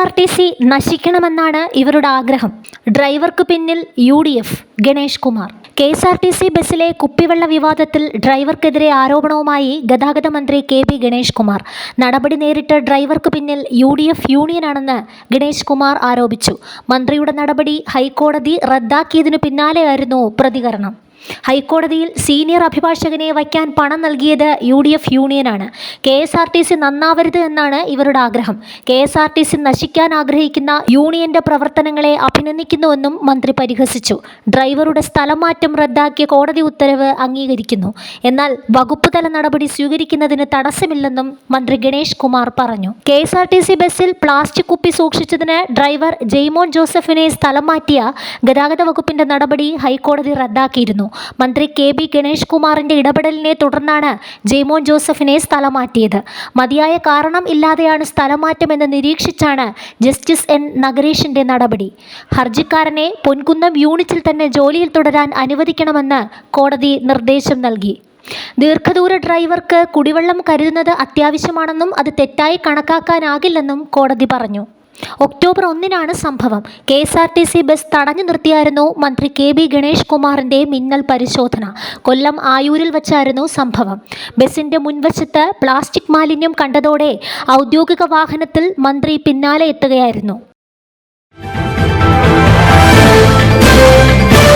R T C നശിക്കണമെന്നാണ് ഇവരുടെ ആഗ്രഹം. ഡ്രൈവർക്ക് പിന്നിൽ U D F Ganesh Kumar. K S R T C ബസ്സിലെ കുപ്പിവെള്ള വിവാദത്തിൽ ഡ്രൈവർക്കെതിരെ ആരോപണവുമായി ഗതാഗത മന്ത്രി കെ പി ഗണേഷ് കുമാർ. നടപടി നേരിട്ട് ഡ്രൈവർക്ക് പിന്നിൽ യു ഡി എഫ് യൂണിയനാണെന്ന് ഗണേഷ് കുമാർ ആരോപിച്ചു. മന്ത്രിയുടെ നടപടി ഹൈക്കോടതി റദ്ദാക്കിയതിനു പിന്നാലെയായിരുന്നു പ്രതികരണം. ഹൈക്കോടതിയിൽ സീനിയർ അഭിഭാഷകനെ വയ്ക്കാൻ പണം നൽകിയത് U D F യൂണിയനാണ്. K S R T C നന്നാവരുത് എന്നാണ് ഇവരുടെ ആഗ്രഹം. K S R T C നശിക്കാൻ ആഗ്രഹിക്കുന്ന യൂണിയന്റെ പ്രവർത്തനങ്ങളെ അഭിനന്ദിക്കുന്നുവെന്നും മന്ത്രി പരിഹസിച്ചു. ഡ്രൈവറുടെ സ്ഥലം മാറ്റം റദ്ദാക്കിയ കോടതി ഉത്തരവ് അംഗീകരിക്കുന്നു. എന്നാൽ വകുപ്പ് തല നടപടി സ്വീകരിക്കുന്നതിന് തടസ്സമില്ലെന്നും മന്ത്രി ഗണേഷ് കുമാർ പറഞ്ഞു. K S R T C ബസ്സിൽ പ്ലാസ്റ്റിക് കുപ്പി സൂക്ഷിച്ചതിന് ഡ്രൈവർ ജെയ്മോൻ ജോസഫിനെ സ്ഥലം മാറ്റിയ ഗതാഗത വകുപ്പിന്റെ നടപടി ഹൈക്കോടതി റദ്ദാക്കിയിരുന്നു. മന്ത്രി കെ ബി ഗണേഷ് കുമാറിന്റെ ഇടപെടലിനെ തുടർന്നാണ് ജെയ്മോൻ ജോസഫിനെ സ്ഥലം മാറ്റിയത് മതിയായ കാരണം ഇല്ലാതെയാണ് സ്ഥലം മാറ്റമെന്ന് നിരീക്ഷിച്ചാണ് ജസ്റ്റിസ് എൻ. നഗരേഷിന്റെ നടപടി. ഹർജിക്കാരനെ പൊൻകുന്നം യൂണിറ്റിൽ തന്നെ ജോലിയിൽ തുടരാൻ അനുവദിക്കണമെന്ന് കോടതി നിർദ്ദേശം നൽകി. ദീർഘദൂര ഡ്രൈവർക്ക് കുടിവെള്ളം കരുതുന്നത് അത്യാവശ്യമാണെന്നും അത് തെറ്റായി കണക്കാക്കാനാകില്ലെന്നും കോടതി പറഞ്ഞു. ഒക്ടോബർ ഒന്നിനാണ് സംഭവം. K S R T C bus തടഞ്ഞു നിർത്തിയായിരുന്നു മന്ത്രി കെ ബി ഗണേഷ് കുമാറിന്റെ മിന്നൽ പരിശോധന. കൊല്ലം ആയൂരിൽ വച്ചായിരുന്നു സംഭവം. ബസിന്റെ മുൻവശത്ത് പ്ലാസ്റ്റിക് മാലിന്യം കണ്ടതോടെ ഔദ്യോഗിക വാഹനത്തിൽ മന്ത്രി പിന്നാലെ എത്തുകയായിരുന്നു.